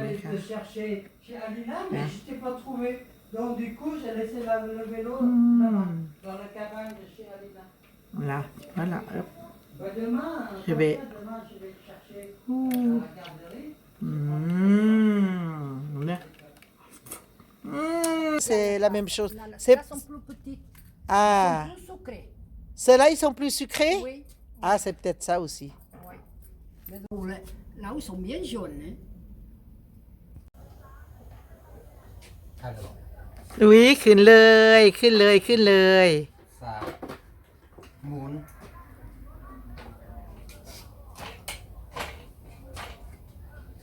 j'allais te chercher chez Alina, mais hein? je ne t'ai pas trouvé. Donc du coup, j'ai laissé la, le vélo mmh. dans la cabane de chez Alina. Voilà, voilà. Bah, demain, je vais... Ça, demain, je vais chercher Ouh. dans la garderie. Mmh. C'est la même chose. Celles-là sont plus petites. Ah. Celles-là, ils sont plus sucrés? Oui. Ah, c'est peut-être ça aussi. Oui. Là où ils sont bien jaunes. Hein. Alors, อุ้ยขึ้นเลยขึ้นเลยขึ้นเลย สาบหมุน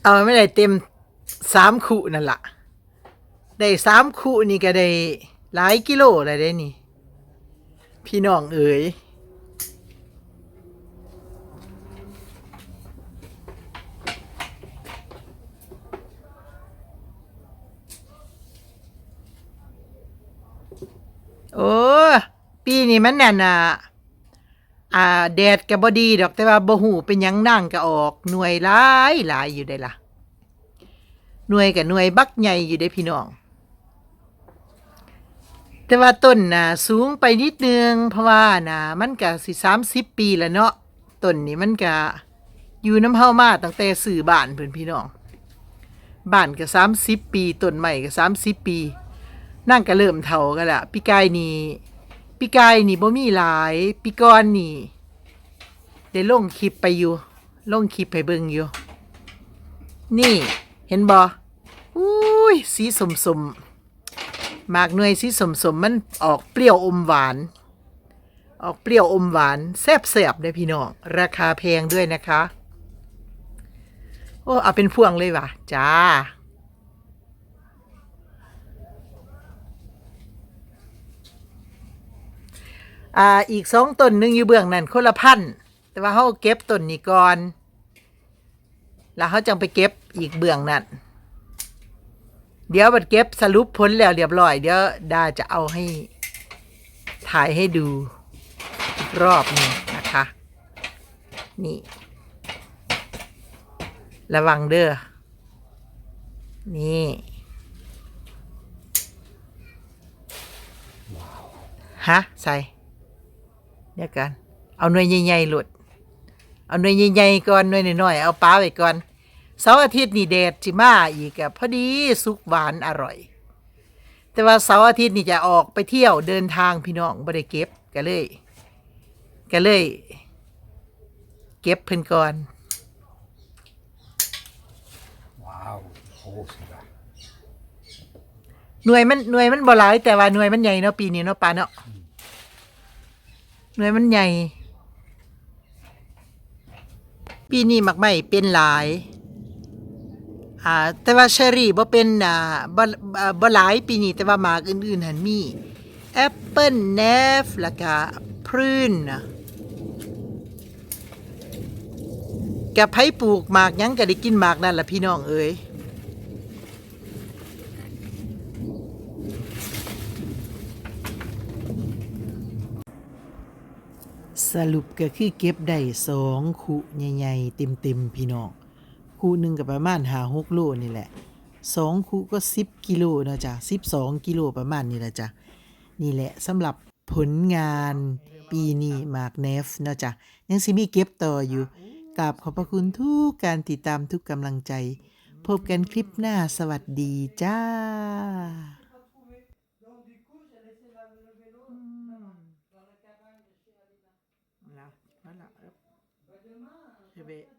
เอาไม่ได้เต็มสามคู่นั่นละได้สามคู่นี่ก็ได้หลายกิโลเลยได้นี่ พี่น้องเอ๋ย โอ้ปีนี้มันแน่ะน่ะอ่าแดดกับบดีดอกแต่ว่าบ่หูเป็นหยังนั่งก็ออกหน่วยหลายหลายอยู่ได้ล่ะ หน่วยกับหน่วยบักใหญ่อยู่ได้พี่น้อง แต่ว่าต้นน่ะสูงไปนิดนึงเพราะว่าน่ะมันก็สิสามสิบปีแล้วเนาะต้นนี้มันก็อยู่น้ำเฮามาตั้งแต่สื่อบ้านเพื่อนพี่น้อง บ้านก็สามสิบปีต้นใหม่ก็สามสิบปี นั่งก็เริ่มเฒ่ากันละปีกายนี่ปีกายนี่บ่มีหลายปีก่อนนี่ได้ลงคลิปไปอยู่ลงคลิปให้เบิ่งอยู่ นี่เห็นบ่อุ้ยสีสมสมหมากหน่วยสีสมสมมันออกเปรี้ยวอมหวาน ออกเปรี้ยวอมหวานแซ่บแซ่บเลยพี่น้องราคาแพงด้วยนะคะ โอ้เอาเป็นพวงเลยว่ะจ้า อ่าอีกสองต้นหนึ่งอยู่เบื้องนั่นคนละพันธุ์แต่ว่าเขาเก็บต้นนี้ก่อน แล้วเขาจังไปเก็บอีกเบื้องนั่นเดี๋ยวบัดเก็บสรุปผลแล้วเรียบร้อย เดี๋ยวดาจะเอาให้ถ่ายให้ดูรอบนึงนะคะ นี่ ระวังเด้อนี่ฮะใส่ เดี๋ยวกันเอาหน่วยใหญ่ๆหลุดเอาหน่วยใหญ่ๆก่อนหน่วยน้อยๆเอาป้าไว้ก่อนเสาร์อาทิตย์นี่แดดจิมาอีกอะพอดีสุกหวานอร่อย แต่ว่าเสาร์อาทิตย์นี่จะออกไปเที่ยวเดินทางพี่น้องบ่ได้เก็บก็เลยก็เลย เก็บเพิ่นก่อน ว้าวโอ้สุดยอดหน่วยมันหน่วยมันบ่หลายแต่ว่าหน่วยมันใหญ่เนาะปีนี้เนาะปาเนาะ หน่วยมันใหญ่ ปีนี้มักไม่เป็นหลาย อ่า แต่ว่าเชอรี่บ่เป็นอ่าบ่บ่หลายปีนี้แต่ว่าหมากอื่นๆหันมีแอปเปิ้ลเนฟแล้วก็พรื่นน่ะกับไผปลูกหมากยังก็ได้กินหมากนั่นล่ะพี่น้องเอ้ย ส รุปก็คือเก็บได้สองคุใหญ่ๆเต็มๆพี่น้องคุหนึ่งก็ประมาณหาหกโลนี่แหละสองคุก็สิบกิโลนะจ๊ะสิบสองกิโลประมาณนี้ละจ้ะนี่แหละสำหรับผลงานปีนี้มากเนฟนะจ๊ะยังสิมีเก็บต่ออยู่กราบขอบพระคุณทุกการติดตามทุกกำลังใจ พบกันคลิปหน้าสวัสดีจ้า it.